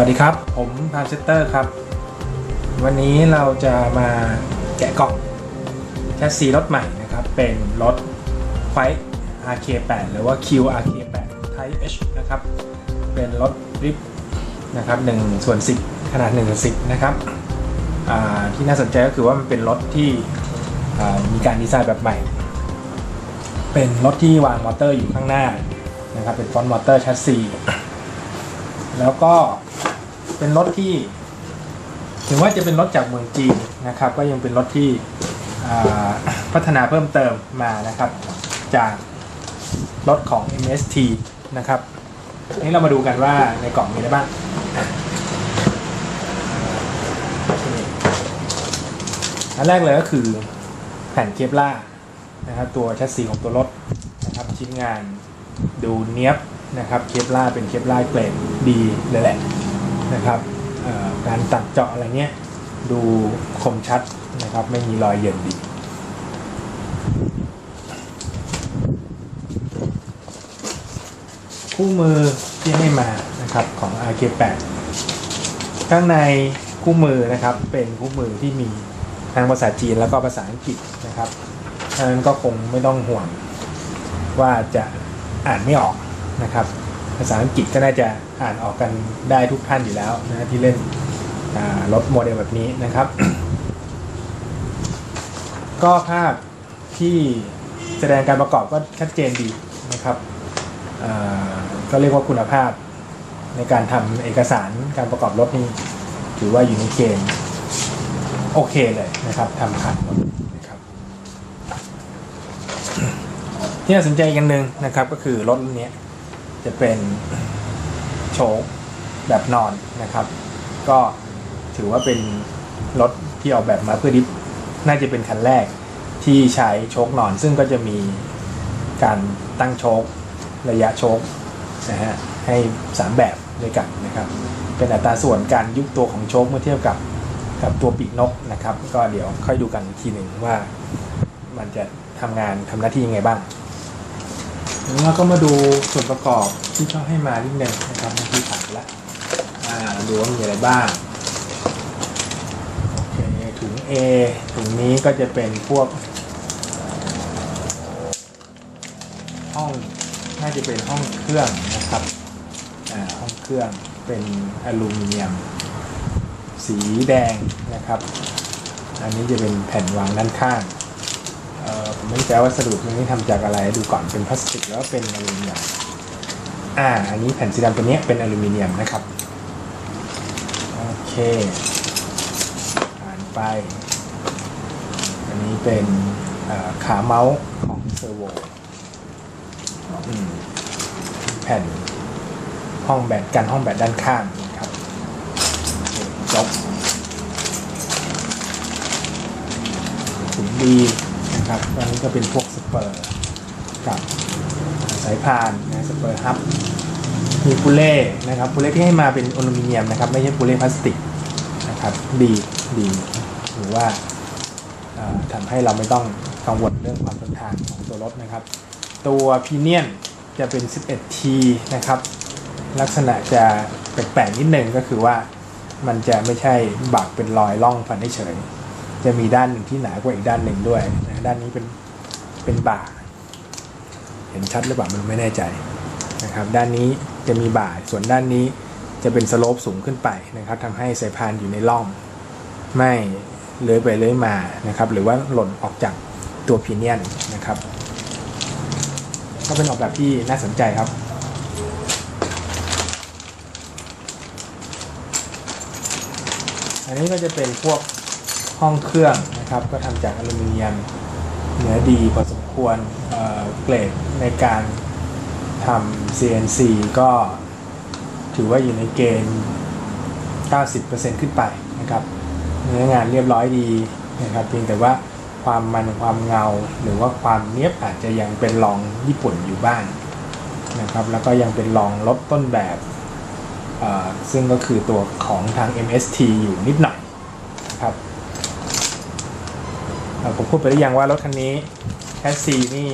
สวัสดีครับ ผมพาเซตเตอร์ครับ วันนี้เราจะมาแกะกล่องแชสซีรถใหม่นะครับ เป็นรถไฟ RK8 หรือว่า QRK8 Type H นะครับ เป็นรถริบนะครับ1ส่วน10 ขนาด1ส่วน10 นะครับอ่าที่น่าสนใจก็คือว่ามันเป็นรถที่มีการดีไซน์แบบใหม่ เป็นรถที่วางมอเตอร์อยู่ข้างหน้านะครับ เป็นฟอนต์มอเตอร์แชสซีแล้วก็ เป็นรถที่ ถึงว่าจะเป็นรถจากเมืองจีนนะครับ ก็ยังเป็นรถที่พัฒนาเพิ่มเติมมานะครับ จากรถของ MST นะครับนี่เรามาดูกันว่าในกล่องมีอะไรบ้างอันแรกเลยก็คือแผ่นเคปล่านะครับตัวแชสซีของตัวรถนะครับชิ้นงานดูเนี้ยบนะครับเคปล่าเป็นเคปล่าเกรดดีเลยแหละ นะครับการตัดเจาะอะไรเนี้ยดูคมชัดนะครับ ไม่มีรอยเหยินดีคู่มือที่ให้มานะครับของ RK8 ข้างในคู่มือนะครับเป็นคู่มือที่มีทั้งภาษาจีนแล้วก็ภาษาอังกฤษนะครับฉะนั้นก็คงไม่ต้องห่วงว่าจะอ่านไม่ออกนะครับ ภาษาอังกฤษก็น่าจะอ่านออกกันได้ทุกท่านอยู่แล้วนะที่เล่นรถโมเดลแบบนี้นะครับ ก็ภาพที่แสดงการประกอบก็ชัดเจนดีนะครับก็เรียกว่าคุณภาพในการทำเอกสารการประกอบรถนี่ถือว่าอยู่ในเกณฑ์โอเคเลยนะครับทำผ่านหมดนะครับที่น่าสนใจกันหนึ่งนะครับก็คือรถนี้ จะเป็นโชคแบบนอนนะครับ ก็ถือว่าเป็นรถที่ออกแบบมาเพื่อดิฟน่าจะเป็นคันแรกที่ใช้โชคนอน ซึ่งก็จะมีการตั้งโชคระยะโชคนะฮะให้ 3 แบบด้วยกันนะครับ เป็นอัตราส่วนการยุบตัวของโชคเมื่อเทียบกับกับตัวปีกนกนะครับ ก็เดี๋ยวค่อยดูกันอีกทีหนึ่งว่ามันจะทำงานทำหน้าที่ยังไงบ้าง แล้วเราก็มาดูส่วนประกอบที่เขาให้มานิดนึงนะครับเมื่อกี้ผ่านไปแล้วอ่าดูว่ามีอะไรบ้างโอเคถุง A ถุงนี้ก็จะเป็นพวก ห้องน่าจะเป็นห้องเครื่องนะครับอ่าห้องเครื่องเป็นอลูมิเนียม สีแดงนะครับ อันนี้จะเป็นแผ่นวางด้านข้าง ไม่แน่ใจว่าวัสดุตรงนี้ทำจากอะไรดูก่อนเป็นพลาสติกแล้วเป็นอลูมิเนียมอ่าอันนี้แผ่นสีดำตัวนี้เป็นอลูมิเนียมนะครับโอเคผ่านไป อันนี้เป็นขาเมาส์ของเซอร์โวอืมแผ่นห้องแบตกันห้องแบตด้านข้างนะครับจบถุงดี นะครับอันนี้ก็เป็นพวกสเปอร์กับสายพานนะสเปอร์ฮับมีปูเล่นะครับปูเล่ที่ให้มาเป็นอลูมิเนียมนะครับ ไม่ใช่ปูเล่พลาสติกนะครับดีดีหรือว่าเอ่อทำให้เราไม่ต้องกังวลเรื่องความทนทานของตัวรถนะครับ ตัวพีเนียนจะเป็น 11T นะครับ ลักษณะจะแปลกๆนิดนึงก็คือว่ามันจะไม่ใช่บักเป็นรอยล่องฟันเฉย จะมีด้านหนึ่งที่หนากว่าอีกด้านหนึ่งด้วยนะด้านนี้เป็นเป็นบ่า เห็นชัดหรือเปล่ามันไม่แน่ใจนะครับ ด้านนี้จะมีบ่า ส่วนด้านนี้จะเป็นสโลปสูงขึ้นไปนะครับทำให้สายพานอยู่ในร่อง ไม่เลื้อยไปเลื้อยมานะครับ หรือว่าหล่นออกจากตัวพีเนียนนะครับ ก็เป็นออกแบบที่น่าสนใจครับอันนี้ก็จะเป็นพวก ห้องเครื่องนะครับก็ทำจากอลูมิเนียมเนื้อดีพอสมควรเเกรดในการทำ CNC ก็ถือว่าอยู่ในเกณฑ์ 90%ขึ้นไปนะครับเนื้องานเรียบร้อยดีนะครับเพียงแต่ว่าความมันความเงาหรือว่าความเนี้ยบอาจจะยังเป็นรองญี่ปุ่นอยู่บ้างนะครับแล้วก็ยังเป็นรองลดต้นแบบซึ่งก็คือตัวของทาง MST อยู่นิดหน่อยนะครับ ผมพูดไปหรือยังว่ารถคันนี้แคสซีนี่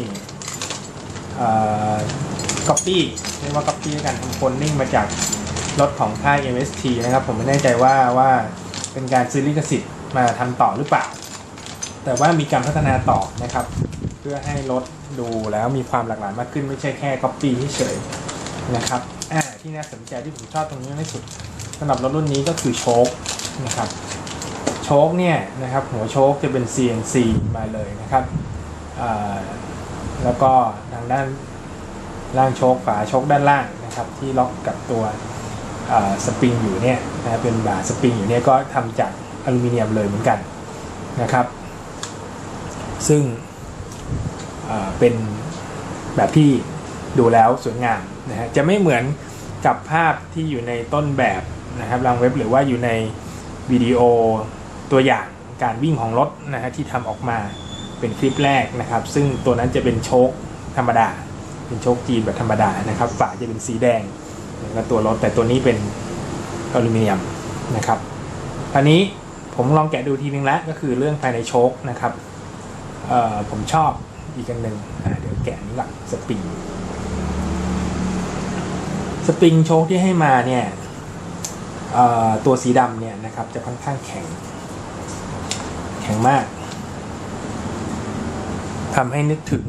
ก๊อปปี้เรียกว่าก๊อปปี้กันทำโฟนนิ่งมาจากรถของค่าย MST นะครับ ผมไม่แน่ใจว่าว่าเป็นการซื้อลิขสิทธิ์มาทำต่อหรือเปล่า แต่ว่ามีการพัฒนาต่อนะครับ เพื่อให้รถดูแล้วมีความหลากหลายมากขึ้นไม่ใช่แค่ copy เฉยนะครับอ่าที่น่าสนใจที่ผมชอบตรงนี้ที่สุดสำหรับรถรุ่นนี้ก็คือโชคนะครับ โชคเนี่ยนะครับหัวโชคจะเป็น CNC มาเลยนะครับแล้วก็ทางด้านล่างโชคฝาโชคด้านล่างนะครับที่ล็อกกับตัวสปริงอยู่เนี่ยนะเป็นบาสปริงอยู่เนี่ยก็ทำจากอลูมิเนียมเลยเหมือนกันนะครับ ซึ่งเป็นแบบที่ดูแล้วสวยงามนะฮะจะไม่เหมือนกับภาพที่อยู่ในต้นแบบนะครับรางเว็บหรือว่าอยู่ในวิดีโอ ตัวอย่างการวิ่งของรถนะฮะที่ทำออกมาเป็นคลิปแรกนะครับ ซึ่งตัวนั้นจะเป็นโชคธรรมดา เป็นโชคจีนแบบธรรมดานะครับฝาจะเป็นสีแดงแล้วตัวรถแต่ตัวนี้เป็นอลูมิเนียมนะครับอันนี้ผมลองแกะดูทีนึงแล้วก็คือเรื่องภายในโชคนะครับเอ่อผมชอบอีกอันหนึ่งเดี๋ยวแกะนี้ก่อนสปริงสปริงโชคที่ให้มาเนี่ยเอ่อตัวสีดำเนี่ยนะครับจะค่อนข้างแข็ง แข็งมากทำให้นึกถึง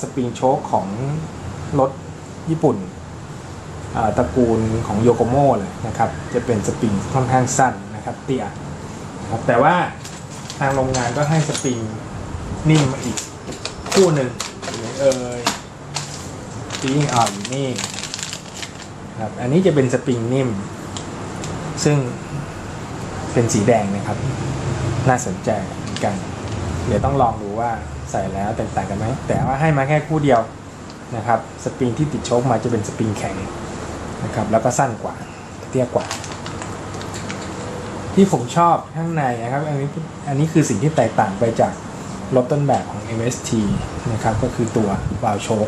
สปริงโชคของรถญี่ปุ่นตระกูลของโยโกโมเลยนะครับ จะเป็นสปริงค่อนข้างสั้นนะครับเตี้ยครับแต่ว่าทางโรงงานก็ให้สปริงนิ่มมาอีกคู่หนึ่งอยู่ไหนเอ่ยสปริงอ่อนอยู่นี่ครับอันนี้จะเป็นสปริงนิ่ม ซึ่งเป็นสีแดงนะครับ น่าสนใจเหมือนกัน เดี๋ยวต้องลองดูว่าใส่แล้วแตกต่างกันไหม แต่ว่าให้มาแค่คู่เดียวนะครับ สปริงที่ติดโชคมาจะเป็นสปริงแข็งนะครับ แล้วก็สั้นกว่า เตี้ยกว่า ที่ผมชอบข้างในนะครับ อันนี้อันนี้คือสิ่งที่แตกต่างไปจากรถต้นแบบของ MST นะครับ ก็คือตัววาล์วโชค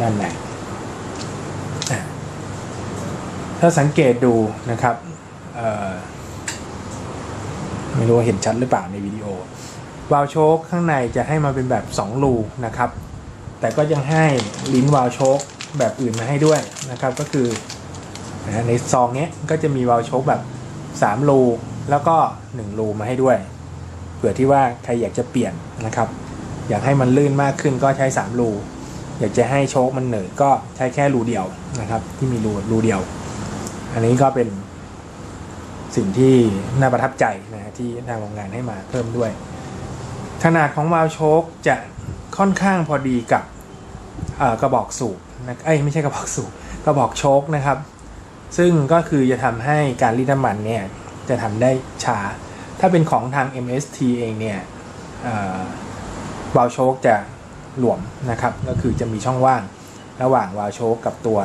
ด้านในถ้าสังเกตดูนะครับ ไม่รู้ว่าเห็นชัดหรือเปล่าในวิดีโอวาลโชคข้างในจะให้มาเป็นแบบ 2 รูนะครับ แต่ก็ยังให้ลิ้นวาลโชคแบบอื่นมาให้ด้วยนะครับ ก็คือในซองเนี้ยก็จะมีวาลโชคแบบ 3 รูแล้วก็ 1 รูมาให้ด้วย เผื่อที่ว่าใครอยากจะเปลี่ยนนะครับ อยากให้มันลื่นมากขึ้นก็ใช้ 3 รู อยากจะให้โชคมันเหนืดก็ใช้แค่รูเดียวนะครับ ที่มีรูรูเดียว อันนี้ก็เป็น สิ่งที่น่าประทับใจนะที่ทางโรงงานให้มาเพิ่มด้วย ขนาดของวาล์วโชคจะค่อนข้างพอดีกับกระบอกสูบนะเอ้ยไม่ใช่กระบอกสูบกระบอกโชคนะครับ ซึ่งก็คือจะทำให้การรีดน้ำมันเนี่ยจะทำได้ช้า ถ้าเป็นของทาง MST เองเนี่ยวาล์วโชคจะหลวมนะครับ ก็คือจะมีช่องว่างระหว่างวาล์วโชคกับตัว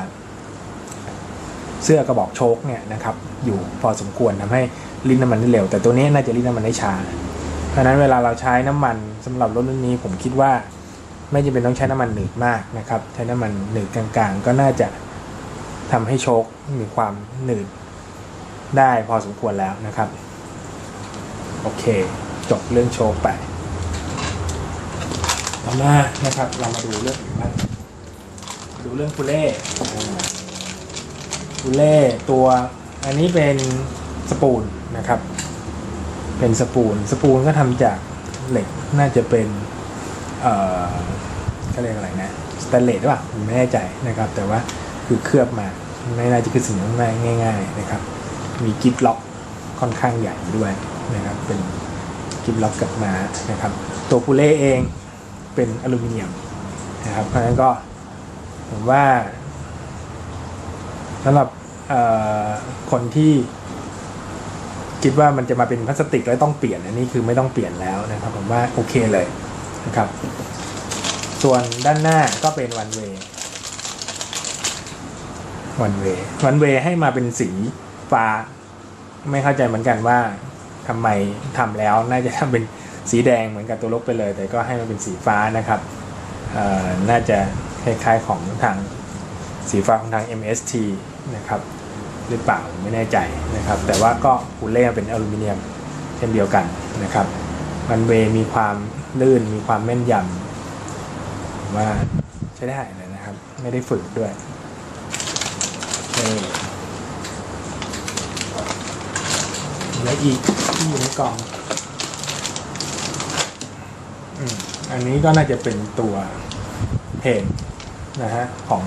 เสื้อกระบอกโชคเนี่ยนะครับอยู่พอสมควรทำให้รีดน้ำมันได้เร็ว แต่ตัวนี้น่าจะรีดน้ำมันได้ช้า เพราะนั้นเวลาเราใช้น้ำมันสำหรับรถรุ่นนี้ผมคิดว่า ไม่จำเป็นต้องใช้น้ำมันหนืดมากนะครับใช้น้ำมันหนืดกลางๆ ก็น่าจะทำให้โชคมีความหนืดได้พอสมควรแล้วนะครับโอเค จบเรื่องโชคไปต่อมานะครับเรามาดูเรื่องอื่นบ้างดูเรื่องคูเล่ คูเล่ตัวอันนี้เป็นสปูนนะครับ เป็นสปูนสปูนก็ทำจากเหล็กน่าจะเป็นเอ่อเขาเรียกอะไรนะสแตนเลสหรือเปล่าผมไม่แน่ใจนะครับ แต่ว่าคือเคลือบมาไม่น่าจะคือสิ่งง่ายง่ายๆนะครับ มีกิฟล็อกค่อนข้างใหญ่ด้วยนะครับ เป็นกิฟล็อกกับมานะครับ ตัวพูเล่เองเป็นอลูมิเนียมนะครับเพราะฉะนั้นก็ผมว่า สำหรับคนที่คิดว่ามันจะมาเป็นพลาสติกแล้วต้องเปลี่ยนอันนี้คือไม่ต้องเปลี่ยนแล้วนะครับ ผมว่าโอเคเลยนะครับ ส่วนด้านหน้าก็เป็นวันเวย์วันเวย์วันเวย์ให้มาเป็นสีฟ้า ไม่เข้าใจเหมือนกันว่าทำไมทำแล้วน่าจะทำเป็นสีแดงเหมือนกับตัวรถไปเลย แต่ก็ให้มันเป็นสีฟ้านะครับน่าจะคล้ายๆของทาง สีฟ้าของทาง MST นะครับหรือเปล่าไม่แน่ใจนะครับ แต่ว่าก็หุ่นเล่เป็นอลูมิเนียมเช่นเดียวกันนะครับมันเวมีความลื่นมีความแม่นยำว่าใช้ได้เลยนะครับ ไม่ได้ฝึกด้วยเดี๋ยวอีกที่อยู่ในกล่องอันนี้ก็น่าจะเป็นตัวเพนนะฮะของ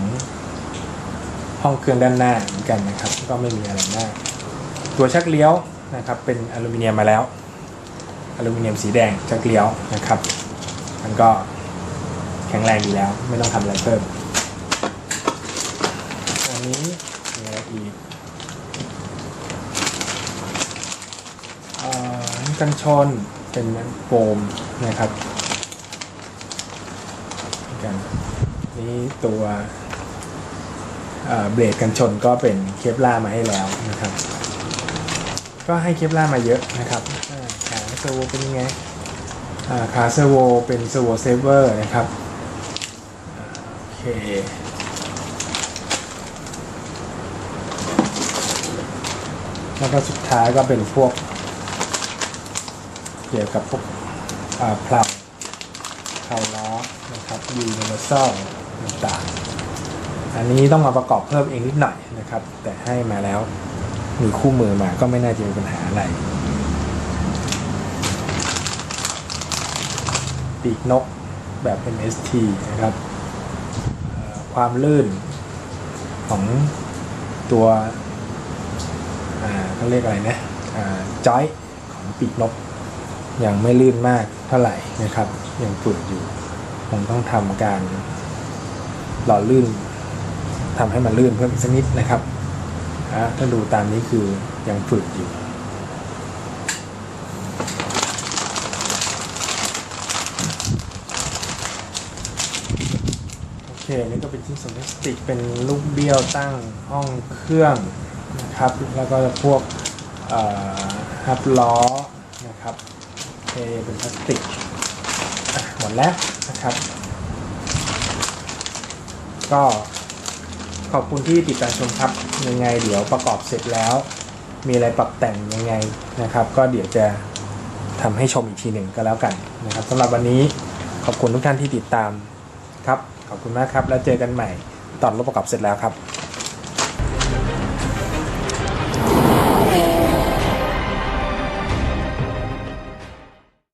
ห้องเครื่องด้านหน้าเหมือนกันนะครับ ก็ไม่มีอะไรมาก ตัวชักเลี้ยวนะครับเป็นอลูมิเนียมมาแล้วอลูมิเนียมสีแดงชักเลี้ยวนะครับ มันก็แข็งแรงดีแล้ว ไม่ต้องทำอะไรเพิ่มอันนี้มีอะไรอีกกันชนเป็นโฟมนะครับกันนี่ตัว เบรกกันชนก็เป็นเคปล่ามาให้แล้วนะครับ ก็ให้เคปล่ามาเยอะนะครับขาเซอร์โวเป็นยังไงขาเซอร์โวเป็นเซอร์โวเซเวอร์นะครับโอเคแล้วก็สุดท้ายก็เป็นพวก เกี่ยวกับพวกพลาเพลาล้อนะครับยูนิเวอร์แซลต่างๆ อันนี้ต้องมาประกอบเพิ่มเองนิดหน่อยนะครับ แต่ให้มาแล้วมีคู่มือมาก็ไม่น่าจะมีปัญหาอะไรปีกนกแบบ MST นะครับความลื่นของตัวเขาเรียกอะไรนะจอยของปีกนกยังไม่ลื่นมากเท่าไหร่นะครับ ยังฝึกอยู่คงต้องทำการหล่อลื่น ทำให้มันลื่นเพิ่มอีกสักนิดนะครับถ้าดูตามนี้คือยังฝึกอยู่โอเคนี่ก็เป็นชิ้นส่วนพลาสติกเป็นลูกเบี้ยวตั้งห้องเครื่องนะครับ แล้วก็พวกฮับล้อนะครับโอเคเป็นพลาสติกหมดแล้วนะครับ ก็ ขอบคุณที่ติดตามชมครับยังไง เดี๋ยวประกอบเสร็จแล้ว มีอะไรปรับแต่งยังไงนะครับ ก็เดี๋ยวจะทำให้ชมอีกทีหนึ่งก็แล้วกันนะครับสำหรับวันนี้ขอบคุณทุกท่านที่ติดตามครับขอบคุณมากครับ แล้วเจอกันใหม่ตอนรถประกอบเสร็จแล้วครับ